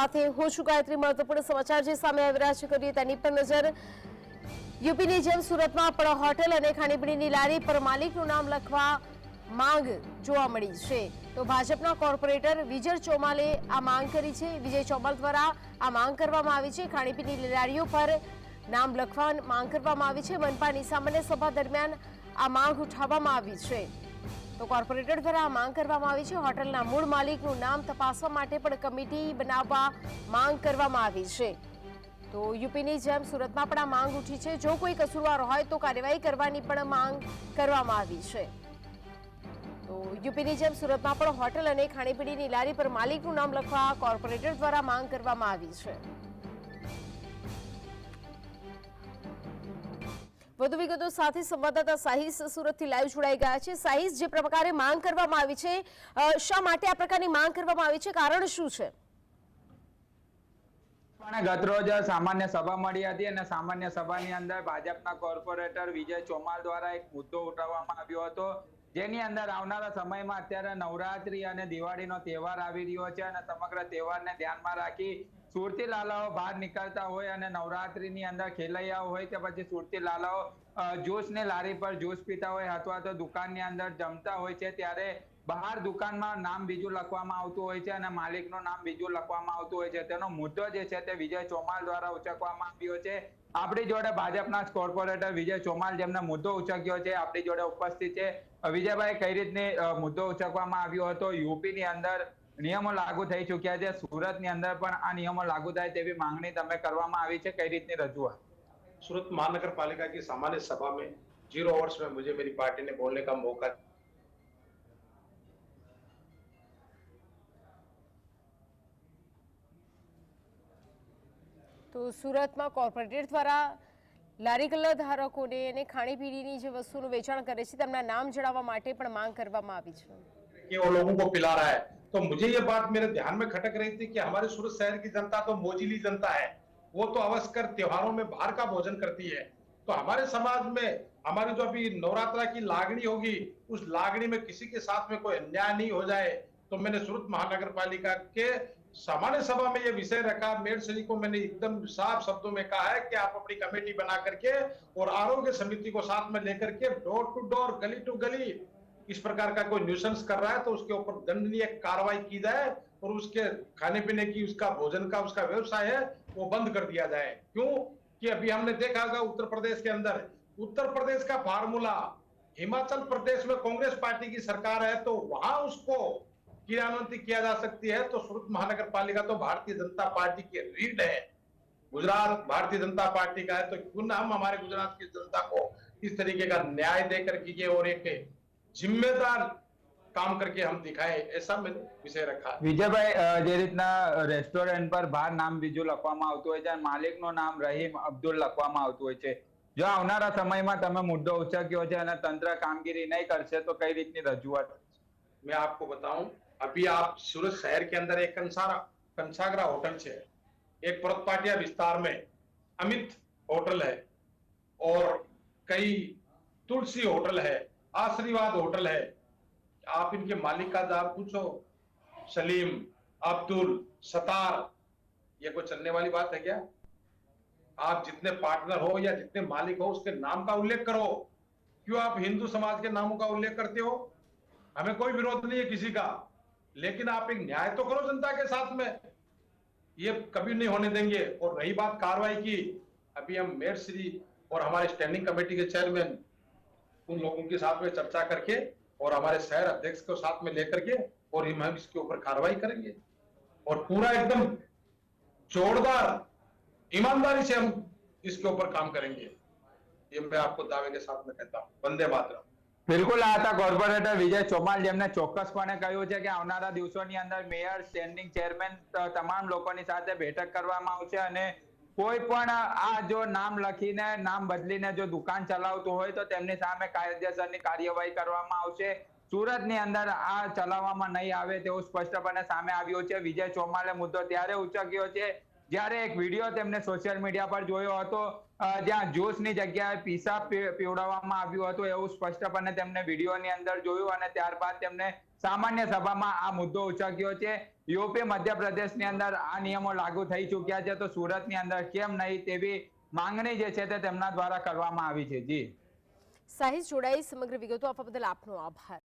સાથે હું છું ગાયત્રી. મહત્વપૂર્ણ સમાચાર જે સામે આવી રહ્યા છે, કરીએ તેની પર નજર. યુપીની જેમ સુરતમાં પણ હોટેલ અને ખાણીપીણીની લારી પર માલિકનું નામ લખવા માંગ જોવા મળી છે. તો ભાજપના કોર્પોરેટર વિજય ચોમાલે આ માંગ કરી છે. વિજય ચોમાલ દ્વારા આ માંગ કરવામાં આવી છે. ખાણીપીણીની લારીઓ પર નામ લખવા માંગ કરવામાં આવી છે. મનપાની સામાન્ય સભા દરમિયાન આ માંગ ઉઠાવવામાં આવી છે. તો કોર્પોરેટર દ્વારા માંગ કરવામાં આવી છે. હોટલના મૂળ માલિકનું નામ તપાસવા માટે પણ કમિટી બનાવવા માંગ કરવામાં આવી છે. તો યુપીની જેમ સુરતમાં પણ આ માંગ ઉઠી છે. જો કોઈ કસૂરવાર હોય તો કાર્યવાહી કરવાની પણ માંગ કરવામાં આવી છે. તો યુપીની જેમ સુરતમાં પણ હોટલ અને ખાણીપીણીની લારી પર માલિકનું નામ લખવા કોર્પોરેટર દ્વારા માંગ કરવામાં આવી છે. વધુ વિગતો સાથે સંવાદદાતા સાહિસ સુરતથી લાઈવ જોડાઈ ગયા છે. સાહિસ, જે પ્રકારે માંગ કરવામાં આવી છે શા માટે આ પ્રકારની માંગ કરવામાં આવી છે? કારણ શું છે? ગતરોજ સામાન્ય સભા મળી હતી અને સામાન્ય સભાની અંદર ભાજપના કોર્પોરેટર વિજય ચોમાલ દ્વારા એક મુદ્દો ઉઠાવવામાં આવ્યો હતો, જેની અંદર આવનારા સમયમાં અત્યારે નવરાત્રી અને દિવાળીનો તહેવાર આવી રહ્યો છે અને સમગ્ર તહેવારને ધ્યાનમાં રાખી સુરતી લાલાઓ બહાર નીકળતા હોય અને નવરાત્રીની અંદર ખેલૈયાઓ હોય કે પછી સુરતી લાલાઓ જ્યુસની લારી પર જ્યુસ પીતા હોય અથવા તો દુકાનની અંદર જમતા હોય છે, ત્યારે બહાર દુકાનમાં નામ બીજું લખવામાં આવતું હોય છે અને માલિકનું નામ બીજું લખવામાં આવતું હોય છે. તેનો મુદ્દો જે છે તે વિજય ચોમાલ દ્વારા ઉચકવામાં આવ્યો છે. આપણી જોડે ભાજપના કોર્પોરેટર વિજય ચોમાલ જેમને મુદ્દો ઉચક્યો છે, આપણી જોડે ઉપસ્થિત છે. વિજયભાઈ કઈ રીતની મુદ્દો ઉચકવામાં આવ્યો હતો? યુપીની અંદર નિયમો લાગુ થઈ ચુક્યા છે સુરતની અંદર પણ આ નિયમો લાગુ થાય તેવી માંગણી તમે કરવામાં આવી છે કઈ રીતની રજૂઆત सूरत महानगर पालिका की सामान्य सभा में जीरो आवर्स में मुझे मेरी पार्टी ने बोलने का मौका તો સુરતમાં કોર્પોરેટર દ્વારા લારી ગલ્લા ધારકોને અને ખાણીપીણીની જે વસ્તુનું વેચાણ કરે છે તેમના નામ જણાવવા માટે પણ માંગ કરવામાં આવી છે कि वो लोगों को पिला रहा है। तो मुझे ये बात मेरे ध्यान में खटक रही थी कि हमारे सूरत शहर की जनता तो मोजीली जनता है। वो तो अवस्कर त्योहारों में बाहर का भोजन करती है। तो हमारे समाज में हमारी जो अभी नवरात्रा की लागणी होगी, उस लागणी में किसी के साथ में कोई अन्याय नहीं हो जाए। तो मैंने सूरत महानगर पालिका के सामान्य सभा में ये विषय रखा। मेयर श्री को मैंने एकदम साफ़ शब्दों में कहा है कि आप अपनी कमेटी बना करके और आरोग्य समिति को साथ में लेकर के डोर टू डोर गली टू गली इस प्रकार का कोई न्यूसेंस कर रहा है तो उसके ऊपर दंडनीय कार्रवाई की जाए और उसके खाने पीने की उसका भोजन का उसका व्यवसाय है, वो बंद कर दिया जाए। क्यों? कि अभी हमने देखा होगा उत्तर प्रदेश के अंदर, उत्तर प्रदेश का फार्मूला, हिमाचल प्रदेश में कांग्रेस पार्टी की सरकार है तो वहाँ उसको क्रियान्वित किया जा सकती है तो सूरत महानगर पालिका तो भारतीय जनता पार्टी की रीढ़ है। गुजरात भारतीय जनता पार्टी का है तो क्यों ना हम हमारे गुजरात की जनता को इस तरीके का न्याय देकर कीजिए और एक जिम्मेदार काम करके हम दिखाए ऐसा मैंने विषय रखा है વિજયભાઈ અ, જે રીતના રેસ્ટોરન્ટ પર બહાર નામ બીજું લખવામાં આવતું હોય છે અને માલિકનું નામ રહીમ અબ્દુલ લખવામાં આવતું હોય છે જો આવનારા સમયમાં તમે મુદ્દો ઉચક્યો છે અને તંત્ર કામગીરી નહીં કરશે તો કઈ રીતની રજૂઆત मैं आपको बताऊं अभी आप सूरत शहर के अंदर एक कंसारा कंसागरा होटल है एक परतपाटिया विस्तार में अमित होटल है और कई तुलसी होटल है आशीर्वाद होटल है। आप इनके मालिक का नाम पूछो। सलीम, अब्दुल, सतार, ये कोई चलने वाली बात है क्या? आप जितने पार्टनर हो या जितने मालिक हो, उसके नाम का उल्लेख करो। क्यों आप हिंदू समाज के नामों का उल्लेख करते हो? हमें कोई विरोध नहीं है किसी का। लेकिन आप एक न्याय तो करो जनता के साथ में। ये कभी नहीं होने देंगे। और रही बात कार्रवाई की, अभी हम मेयर श्री और हमारे स्टैंडिंग कमेटी के चेयरमैन उन लोगों के साथ में चर्चा करके और हमारे शहर अध्यक्ष को साथ में लेकर के और हम हम इसके ऊपर कार्रवाई करेंगे और पूरा एकदम जोरदार ईमानदारी से हम इसके ऊपर काम करेंगे ये मैं आपको दावे के साथ में कहता हूँ वंदे मातरम બિલકુલ આ હતા કોર્પોરેટર વિજય ચોમાલ જેમને ચોક્કસપણે કહ્યું છે કે આવનારા દિવસોની અંદર મેયર સ્ટેન્ડિંગ ચેરમેન તમામ લોકોની સાથે બેઠક કરવામાં આવશે અને કોઈ પણ આ જો નામ લખીને, નામ બદલીને જો દુકાન ચલાવતું હોય તો તેમની સામે કાયદેસરની કાર્યવાહી કરવામાં આવશે. સુરતની અંદર આ ચલાવવામાં નહીં આવે તેવું સ્પષ્ટપણે સામે આવ્યું છે. વિજય ચોમાલે મુદ્દો ત્યારે ઉચક્યો છે જ્યારે એક વીડિયો તેમને સોશિયલ મીડિયા પર જોયો હતો. જ્યાં જ્યુસની જગ્યાએ પીસા પીવડાવવામાં આવ્યું હતું એવું સ્પષ્ટપણે તેમને વિડીયોની અંદર જોયું અને ત્યારબાદ તેમને સામાન્ય સભામાં આ મુદ્દો ઉચક્યો છે. યુપી મધ્યપ્રદેશની અંદર આ નિયમો લાગુ થઈ ચૂક્યા છે, તો સુરતની અંદર કેમ નહીં તેવી માંગણી જે છે તે તેમના દ્વારા કરવામાં આવી છે. જી. સાહિત જોડાઈ, સમગ્ર વિગતો આપવા બદલ આપનો આભાર.